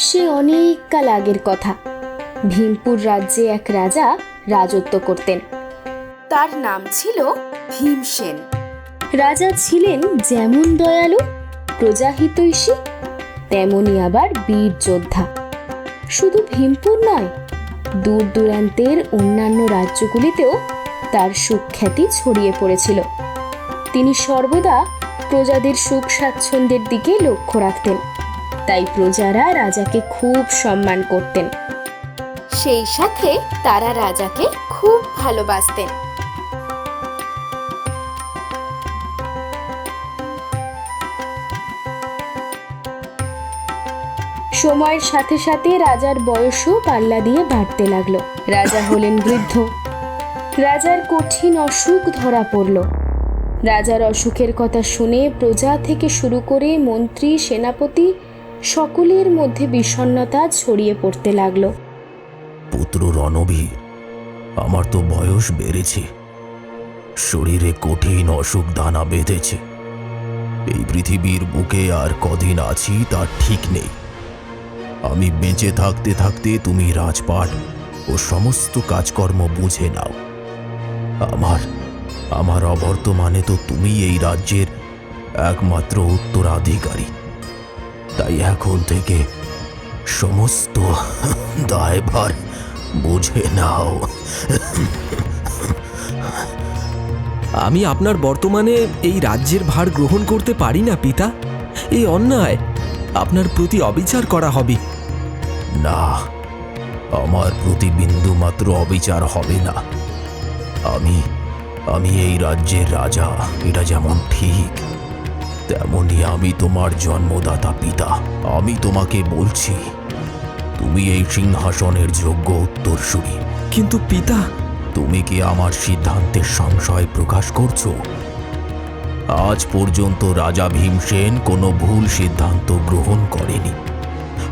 সে অনেক কাল আগের কথা। ভীমপুর রাজ্যে এক রাজা রাজত্ব করতেন। তার নাম ছিল ভীমসেন রাজা ছিলেন যেমন দয়ালু প্রজাহিতৈষী তেমনি আবার বীর যোদ্ধা। শুধু ভীমপুর নয়, দূর দূরান্তের অন্যান্য রাজ্যগুলিতেও তার সুখ্যাতি ছড়িয়ে পড়েছিল। তিনি সর্বদা প্রজাদের সুখ স্বাচ্ছন্দ্যের দিকে লক্ষ্য রাখতেন। তাই প্রজারা রাজাকে খুব সম্মান করতেন। সেই সাথে তারা রাজাকে খুব ভালোবাসতেন। সময়ের সাথে সাথে রাজার বয়সও পাল্লা দিয়ে বাড়তে লাগল। রাজা হলেন বৃদ্ধ। রাজার কঠিন অসুখ ধরা পড়ল। রাজার অসুখের কথা শুনে প্রজা থেকে শুরু করে মন্ত্রী সেনাপতি সকলের মধ্যে বিষণ্নতা ছড়িয়ে পড়তে লাগল। পুত্র রণবীর, আমার তো বয়স বেড়েছে। শরীরে কঠিন অসুখ দানা বেঁধেছে। এই পৃথিবীর বুকে আর কদিন আছি তার ঠিক নেই। আমি বেঁচে থাকতে থাকতে তুমি রাজপাট ও সমস্ত কাজকর্ম বুঝে নাও। আমার আমার অবর্তমানে তো তুমি এই রাজ্যের একমাত্র উত্তরাধিকারী। তাই এখন থেকে সমস্ত দায়ভার বুঝে নাও। আমি আপনার বর্তমানে এই রাজ্যের ভার গ্রহণ করতে পারি না পিতা। এই অন্যায় আপনার প্রতি অবিচার করা হবে। না আমার প্রতি বিন্দু মাত্র অবিচার হবে না। আমি আমি এই রাজ্যের রাজা এটা যেমন ঠিক। তেমনি আমি তোমার জন্মদাতা পিতা। আমি তোমাকে বলছি তুমি এই সিংহাসনের যোগ্য উত্তরসূরি। কিন্তু পিতা? তুমি কি আমার সিদ্ধান্তের সংশয় প্রকাশ করছ? আজ পর্যন্ত রাজা ভীমসেন কোনো ভুল সিদ্ধান্ত গ্রহণ করেনি।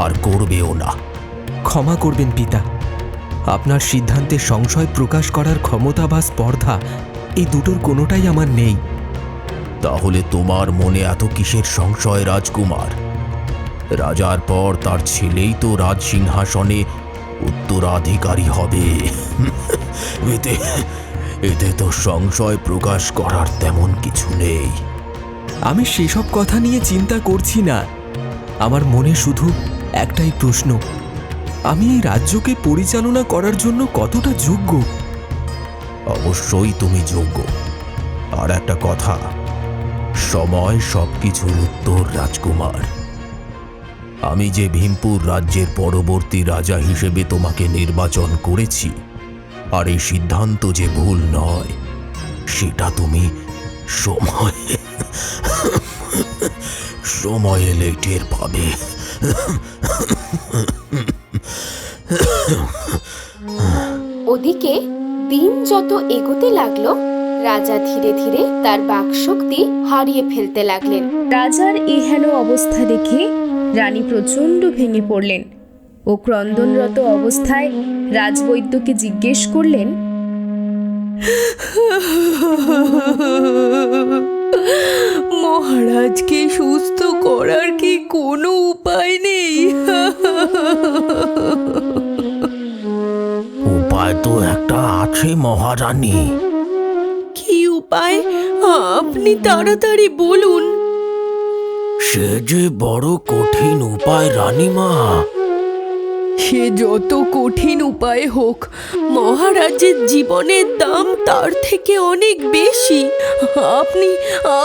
আর করবেও না। ক্ষমা করবেন পিতা। আপনার সিদ্ধান্তে সংশয় প্রকাশ করার ক্ষমতা বা স্পর্ধা এই দুটোর কোনোটাই আমার নেই। তাহলে তোমার মনে এত কিসের সংশয় রাজকুমার? রাজার পর তার ছেলেই তো রাজ সিংহাসনে উত্তরাধিকারী হবে। এতে এতে তো সংশয় প্রকাশ করার তেমন কিছু নেই। আমি সেসব কথা নিয়ে চিন্তা করছি না। আমার মনে শুধু একটাই প্রশ্ন। আমি এই রাজ্যকে পরিচালনা করার জন্য কতটা যোগ্য? অবশ্যই তুমি যোগ্য। আর একটা কথা সময় সবকিছুর উত্তর, রাজকুমার। আমি যে ভীমপুর রাজ্যের পরবর্তী রাজা হিসেবে তোমাকে নির্বাচন করেছি, আর এই সিদ্ধান্ত যে ভুল নয়, সেটা তুমি সময় সময় এলে টের পাবে। ওদিকে দিন যত এগোতে লাগল রাজা ধীরে ধীরে তার বাকশক্তি হারিয়ে ফেলতে লাগলেন। রাজার এহেন অবস্থা দেখে রানী প্রচণ্ড ভেঙে পড়লেন ও ক্রন্দনরত অবস্থায় রাজবৈদ্যকে জিজ্ঞেস করলেন মহারাজকে সুস্থ করার কি কোনো উপায় নেই? উপায় তো একটা আছে মহারানী। উপায়? আপনি তাড়াতাড়ি বলুন। সে যে বড় কঠিন উপায় রানীমা। সে যত কঠিন উপায় হোক মহারাজের জীবনের দাম তার থেকে অনেক বেশি। আপনি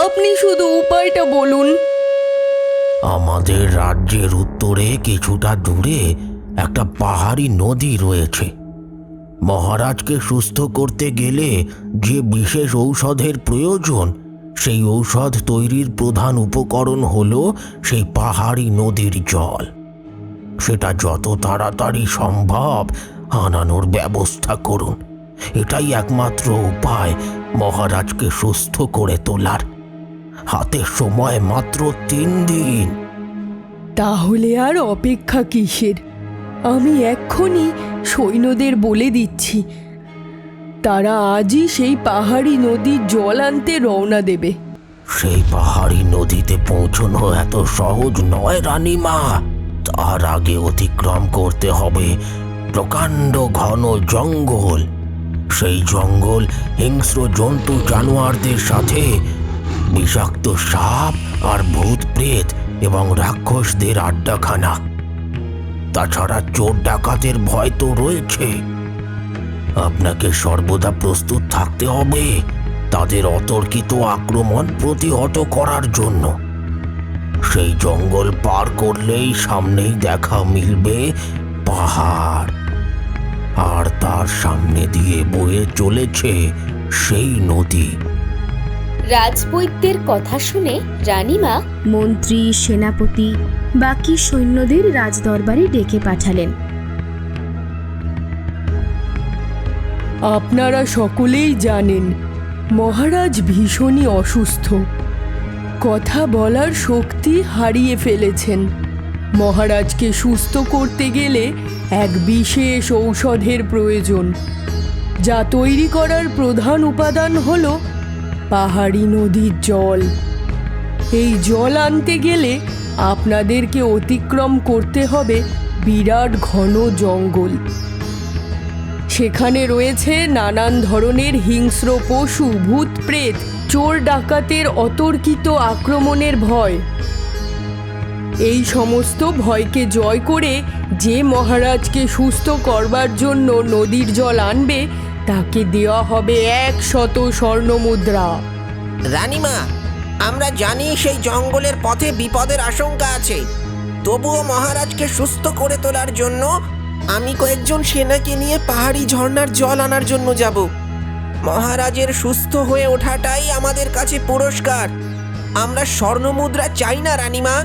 আপনি শুধু উপায়টা বলুন। আমাদের রাজ্যের উত্তরে কিছুটা দূরে একটা পাহাড়ি নদী রয়েছে। মহারাজকে সুস্থ করতে গেলে যে বিশেষ ঔষধের প্রয়োজন, সেই ঔষধ তৈরির প্রধান উপকরণ হল সেই পাহাড়ি নদীর জল। সেটা যত তাড়াতাড়ি সম্ভব আনানোর ব্যবস্থা করুন। এটাই একমাত্র উপায় মহারাজকে সুস্থ করে তোলার। হাতে সময় মাত্র তিন দিন। তাহলে আর অপেক্ষা কিসের? আমি এক্ষুনি সৈন্যদের বলে দিচ্ছি। তারা আজই সেই পাহাড়ি নদীর জল আনতে রওনা দেবে। সেই পাহাড়ি নদীতে পৌঁছনো এত সহজ নয়, রানীমা। তার আগে অতিক্রম করতে হবে প্রকাণ্ড ঘন জঙ্গল। সেই জঙ্গল হিংস্র জন্তু জানোয়ারদের সাথে বিষাক্ত সাপ আর ভূত প্রেত এবং রাক্ষসদের আড্ডাখানা। তাছাড়া চোর ডাকাতের ভয় তো রয়েছে। আপনাকে সর্বদা প্রস্তুত থাকতে হবে তাদের অতর্কিত আক্রমণ প্রতিহত করার জন্য। সেই জঙ্গল পার করলেই সামনেই দেখা মিলবে পাহাড়। আর তার সামনে দিয়ে বয়ে চলেছে সেই নদী। রাজবৈদ্যের কথা শুনে রানীমা মন্ত্রী সেনাপতি বাকি সৈন্যদের রাজদরবারে ডেকে পাঠালেন। আপনারা সকলেই জানেন মহারাজ ভীষণই অসুস্থ। কথা বলার শক্তি হারিয়ে ফেলেছেন। মহারাজকে সুস্থ করতে গেলে এক বিশেষ ঔষধের প্রয়োজন। যা তৈরি করার প্রধান উপাদান হল পাহাড়ি নদীর জল। এই জল আনতে গেলে আপনাদেরকে অতিক্রম করতে হবে বিরাট ঘন জঙ্গল। সেখানে রয়েছে নানান ধরনের হিংস্র পশু, ভূত প্রেত, চোর ডাকাতের অতর্কিত আক্রমণের ভয়। এই সমস্ত ভয়কে জয় করে যে মহারাজকে সুস্থ করবার জন্য নদীর জল আনবে তাকে দেওয়া হবে এক শত স্বর্ণমুদ্রা। রানীমা আমরা জানি সেই জঙ্গলের পথে বিপদের আশঙ্কা আছে। তবুও মহারাজকে সুস্থ করে তোলার জন্য আমি কয়েকজন সেনাকে নিয়ে পাহাড়ি ঝর্ণার জল আনার জন্য যাব। মহারাজের সুস্থ হয়ে ওঠাটাই আমাদের কাছে পুরস্কার। আমরা স্বর্ণমুদ্রা চাই না রানীমা।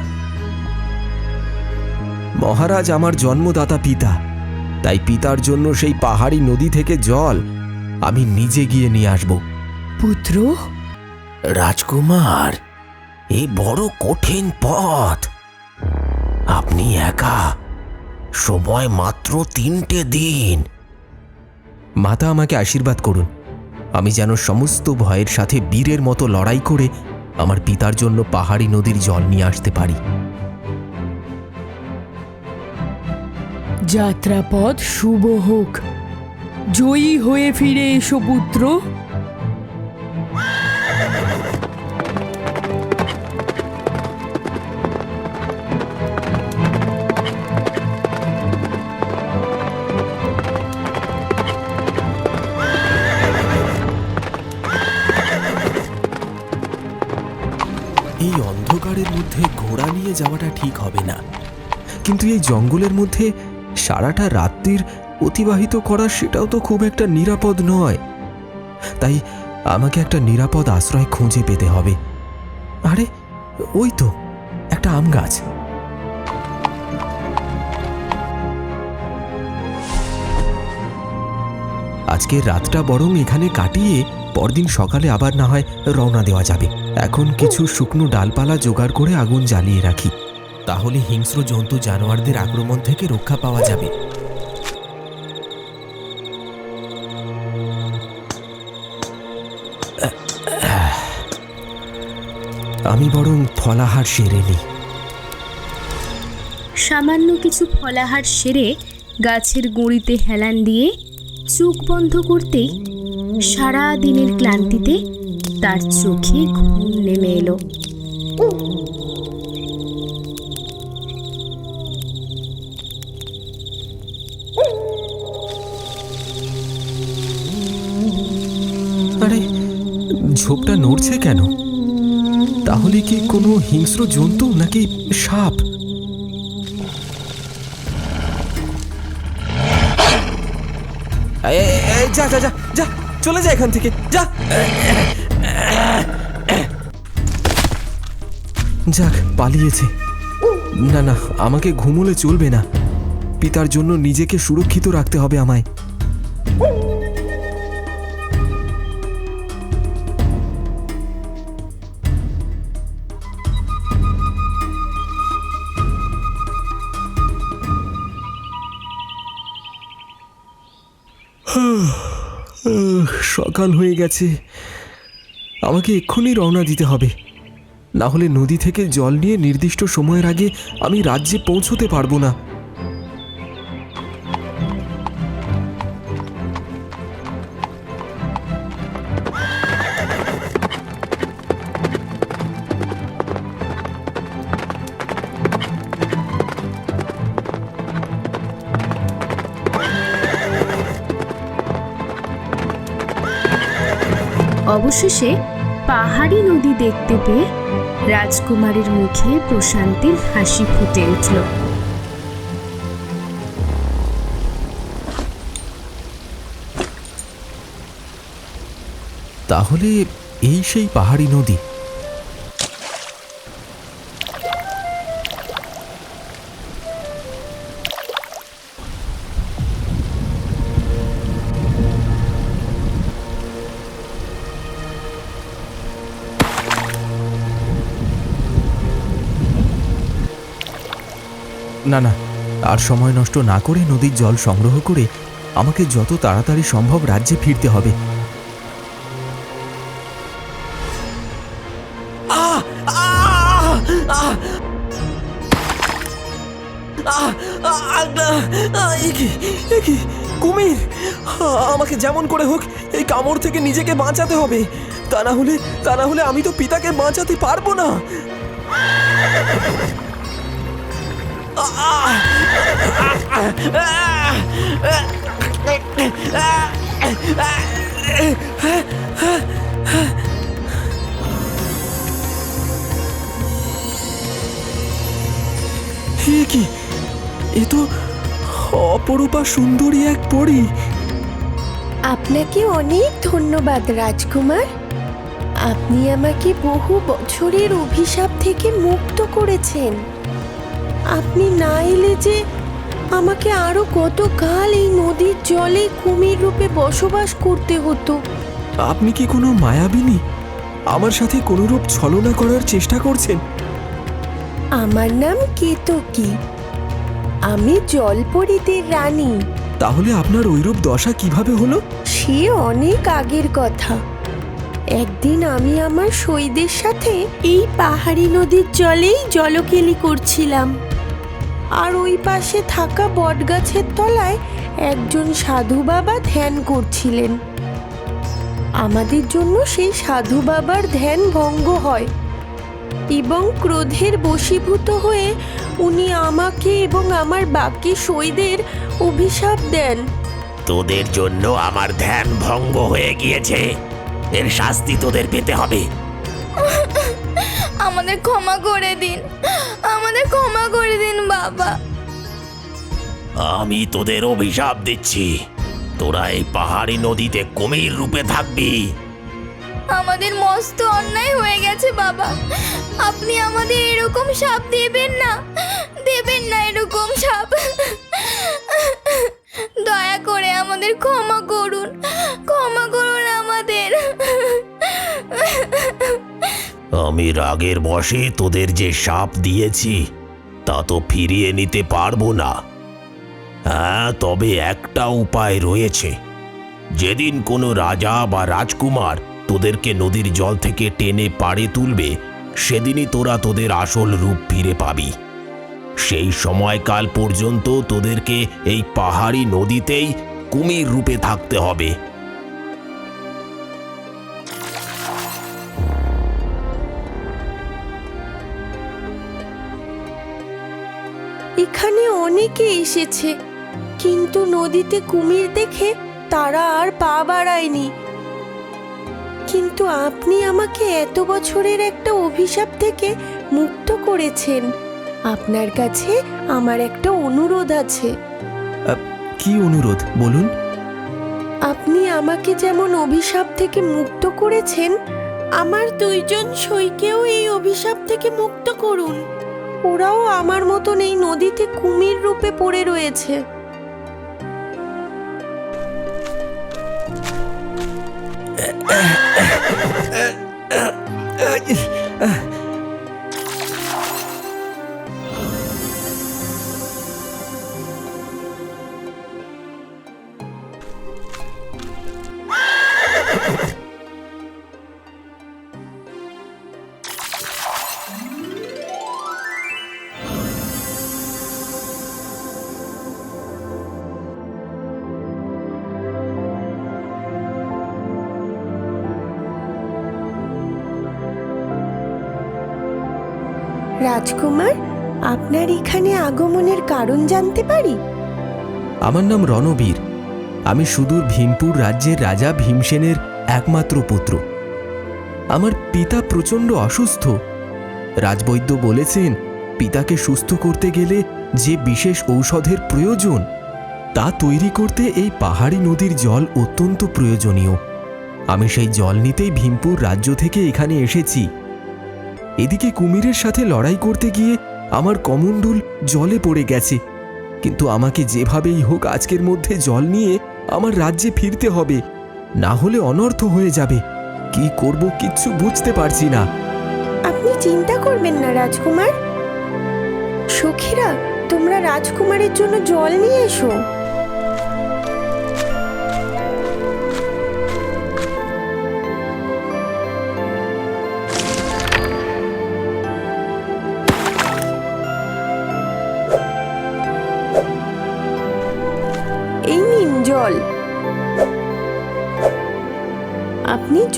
মহারাজ আমার জন্মদাতা পিতা তাই পিতার জন্য সেই পাহাড়ি নদী থেকে জল আমি নিজে গিয়ে নিয়ে আসব। পুত্র? রাজকুমার এ বড় কঠিন পথ। আপনি একা সময় মাত্র তিনটে দিন। মাতা আমাকে আশীর্বাদ করুন। আমি যেন সমস্ত ভয়ের সাথে বীরের মতো লড়াই করে আমার পিতার জন্য পাহাড়ি নদীর জল নিয়ে আসতে পারি। যাত্রাপথ শুভ হোক। জয়ী হয়ে ফিরে এসো, পুত্র। এই অন্ধকারের মধ্যে ঘোড়া নিয়ে যাওয়াটা ঠিক হবে না। কিন্তু এই জঙ্গলের মধ্যে সারাটা রাত্রির অতিবাহিত করা সেটাও তো খুব একটা নিরাপদ নয়। তাই আমাকে একটা নিরাপদ আশ্রয় খুঁজে পেতে হবে। আরে, ওই তো, একটা আম গাছ। আজকের রাতটা বরং এখানে কাটিয়ে পরদিন সকালে আবার না হয় রওনা দেওয়া যাবে। এখন কিছু শুকনো ডালপালা জোগাড় করে আগুন জ্বালিয়ে রাখি। তাহলে হিংস্র জন্তু জানোয়ারদের আক্রমণ থেকে রক্ষা পাওয়া যাবে। আমি বরং ফলাহার সেরে নিই। সামান্য কিছু ফলাহার সেরে গাছের গুঁড়িতে হেলান দিয়ে চোখ বন্ধ করতেই সারা দিনের ক্লান্তিতে তার চোখে ঘুম নেমে এলো। আরে ঝোপটা নড়ছে কেন? তাহলে কি কোনো হিংস্র জন্তু নাকি সাপ? যা যা যা যা, চলে যা এখান থেকে, যা। যাক, পালিয়েছে। না না, আমাকে ঘুমোলে চলবে না। পিতার জন্য নিজেকে সুরক্ষিত রাখতে হবে আমায়। সকাল হয়ে গেছে। আমাকে এক্ষুনি রওনা দিতে হবে। না হলে নদী থেকে জল নিয়ে নির্দিষ্ট সময়ের আগে আমি রাজ্যে পৌঁছতে পারব না। অবশেষে পাহাড়ি নদী দেখতে পেয়ে রাজকুমারীর মুখে প্রশান্তির হাসি ফুটে উঠল। তাহলে এই সেই পাহাড়ি নদী না না, আর সময় নষ্ট না করে নদীর জল সংগ্রহ করে আমাকে যত তাড়াতাড়ি সম্ভব রাজ্যে ফিরতে হবে? কুমির, আমাকে যেমন করে হোক এই কামড় থেকে নিজেকে বাঁচাতে হবে তা না হলে, তা না হলে আমি তো পিতাকে বাঁচাতে পারব না এ কি? এ তো অপরূপা সুন্দরী এক পরী। আপনাকে অনেক ধন্যবাদ, রাজকুমার। আপনি আমাকে বহু বছরের অভিশাপ থেকে মুক্ত করেছেন। আপনি না এলে যে আমাকে আরও কতকাল এই নদীর জলে কুমির রূপে বসবাস করতে হতো। আপনি কি কোনো মায়াবিনী? আমার সাথে কোনোরূপ ছলনা করার চেষ্টা করছেন? আমার নাম কেতকী। আমি জলপরীদের রানী। তাহলে আপনার ঐরূপ দশা কীভাবে হলো? সে অনেক আগের কথা। একদিন আমি আমার সৈদের সাথে এই পাহাড়ি নদীর জলেই জলকেলি করছিলাম। আর ওই পাশে থাকা বটগাছের তলায় একজন সাধু বাবা ধ্যান করছিলেন। আমাদের জন্য সেই সাধু বাবার ধ্যান ভঙ্গ হয় এবং ক্রোধের বশীভূত হয়ে উনি আমাকে এবং আমার বাকি সইদের অভিশাপ দেন। তোদের জন্য আমার ধ্যান ভঙ্গ হয়ে গিয়েছে। এর শাস্তি তোদের পেতে হবে। আমাদের ক্ষমা করে দিন। আমাদের ক্ষমা করে দিন বাবা। আমি তোদের অভিশাপ দিচ্ছি। তোরা এই পাহাড়ি নদীতে কুমির রূপে থাকবি। আমাদের মস্ত অন্যায় হয়ে গেছে বাবা। আপনি আমাদের এরকম সাপ দেবেন না। দেবেন না এরকম সাপ। দয়া করে আমাদের ক্ষমা করুন। ক্ষমা করুন আমাদের। আমি রাগের বশে তোদের যে সাপ দিয়েছি, তা তো ফিরিয়ে নিতে পারব না। হ্যাঁ তবে একটা উপায় রয়েছে। যেদিন কোনো রাজা বা রাজকুমার তোদেরকে নদীর জল থেকে টেনে পাড়ে তুলবে, সেদিনই তোরা তোদের আসল রূপ ফিরে পাবি। সেই সময়কাল পর্যন্ত তোদেরকে এই পাহাড়ি নদীতেই কুমির রূপে থাকতে হবে। এখানে অনেকে এসেছে কিন্তু নদীতে কুমির দেখে তারা আর পা বাড়ায়নি। কিন্তু আপনি আমাকে এত বছরের একটা অভিশাপ থেকে মুক্ত করেছেন। আপনার কাছে আমার একটা অনুরোধ আছে। কি অনুরোধ বলুন? আপনি আমাকে যেমন অভিশাপ থেকে মুক্ত করেছেন আমার দুইজন সইকেও এই অভিশাপ থেকে মুক্ত করুন। ওরাও আমার মতন এই নদীতে কুমির রূপে পড়ে রয়েছে রাজকুমার, আপনার এখানে আগমনের কারণ জানতে পারি? আমার নাম রণবীর। আমি সুদূর ভীমপুর রাজ্যের রাজা ভীমসেনের একমাত্র পুত্র। আমার পিতা প্রচণ্ড অসুস্থ। রাজবৈদ্য বলেছেন, পিতাকে সুস্থ করতে গেলে যে বিশেষ ঔষধের প্রয়োজন, তা তৈরি করতে এই পাহাড়ি নদীর জল অত্যন্ত প্রয়োজনীয়। আমি সেই জল নিতেই ভীমপুর রাজ্য থেকে এখানে এসেছি। এদিকে কুমিরের সাথে লড়াই করতে গিয়ে আমার কমণ্ডুল জলে পড়ে গেছে। কিন্তু আমাকে যেভাবেই হোক আজকের মধ্যে জল নিয়ে আমার রাজ্যে ফিরতে হবে, না হলে অনর্থ হয়ে যাবে। কি করব কিচ্ছু বুঝতে পারছি না। আপনি চিন্তা করবেন না, রাজকুমার। সখীরা, তোমরা রাজকুমারের জন্য জল নিয়ে এসো।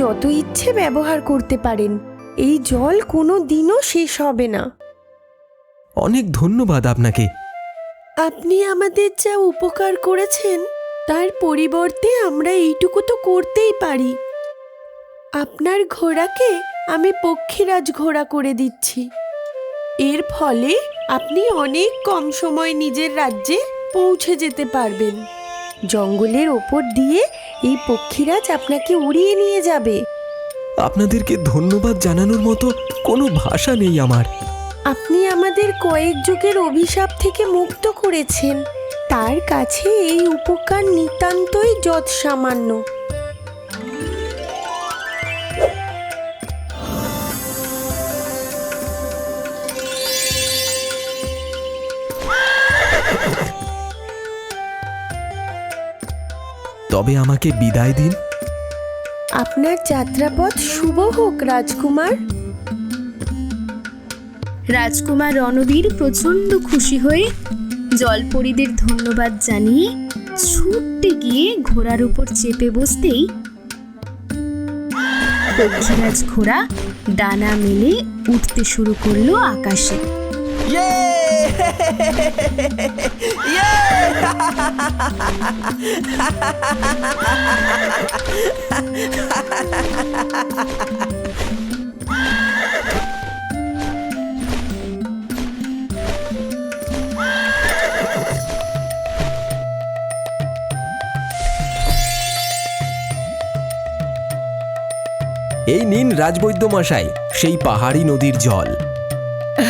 যত ইচ্ছে ব্যবহার করতে পারেন এই জল কোনো দিনও শেষ হবে না। অনেক ধন্যবাদ আপনাকে। আপনি আমাদের যা উপকার করেছেন তার পরিবর্তে আমরা এইটুকু তো করতেই পারি। আপনার ঘোড়াকে আমি পক্ষীরাজ ঘোড়া করে দিচ্ছি। এর ফলে আপনি অনেক কম সময় নিজের রাজ্যে পৌঁছে যেতে পারবেন। জঙ্গলের ওপর দিয়ে এই পক্ষীরাজ আপনাকে উড়িয়ে নিয়ে যাবে। আপনাদেরকে ধন্যবাদ জানানোর মতো কোনো ভাষা নেই আমার। আপনি আমাদের কয়েক যুগের অভিশাপ থেকে মুক্ত করেছেন। তার কাছে এই উপকার নিতান্তই যৎ তবে আমাকে বিদায় দিন। আপনার যাত্রাপথ শুভ হোক, রাজকুমার। রাজকুমার রণবীর প্রচণ্ড খুশি হয়ে জলপরীদের ধন্যবাদ জানিয়ে ছুটতে গিয়ে ঘোড়ার উপর চেপে বসতেই পক্ষীরাজ ঘোড়া ডানা মেলে উঠতে শুরু করল আকাশে। এই নিন রাজবৈদ্য মশাই সেই পাহাড়ি নদীর জল।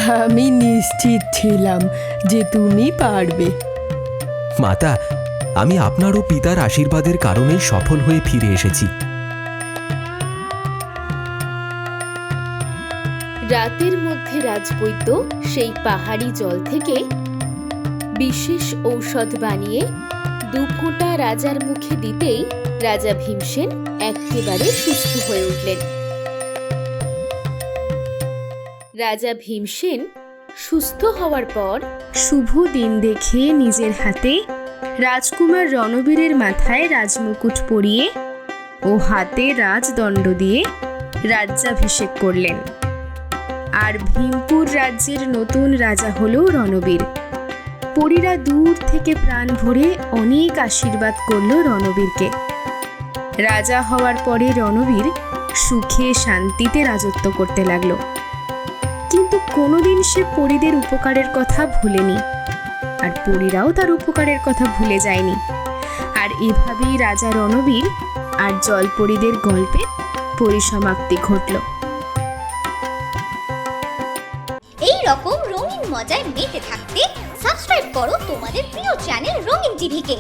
আমি নিশ্চিত ছিলাম যে তুমি পারবে। মাতা আমি আপনার ও পিতার আশীর্বাদের কারণেই সফল হয়ে ফিরে এসেছি। রাতের মধ্যে রাজবৈদ্য সেই পাহাড়ি জল থেকে বিশেষ ঔষধ বানিয়ে দু ফোঁটা রাজার মুখে দিতেই রাজা ভীমসেন একেবারে সুস্থ হয়ে উঠলেন। রাজা ভীমসেন সুস্থ হওয়ার পর শুভ দিন দেখে নিজের হাতে রাজকুমার রণবীরের মাথায় রাজমুকুট পরিয়ে ও হাতে রাজদণ্ড দিয়ে রাজ্যাভিষেক করলেন। আর ভীমপুর রাজ্যের নতুন রাজা হল রণবীর। পরীরা দূর থেকে প্রাণ ভরে অনেক আশীর্বাদ করল রণবীরকে। রাজা হওয়ার পরে রণবীর সুখে শান্তিতে রাজত্ব করতে লাগল। কিন্তু কোনোদিন সে পরীদের উপকারের কথা ভুলেনি। আর পরীরাও তার উপকারের কথা ভুলে যায়নি। আর এভাবেই রাজা রণবীর আর জলপরীদের গল্পের পরিসমাপ্তি ঘটল। এই রকম রঙিন মজায় মেতে থাকতে সাবস্ক্রাইব করো তোমাদের প্রিয় চ্যানেল রঙিন টিভিকে।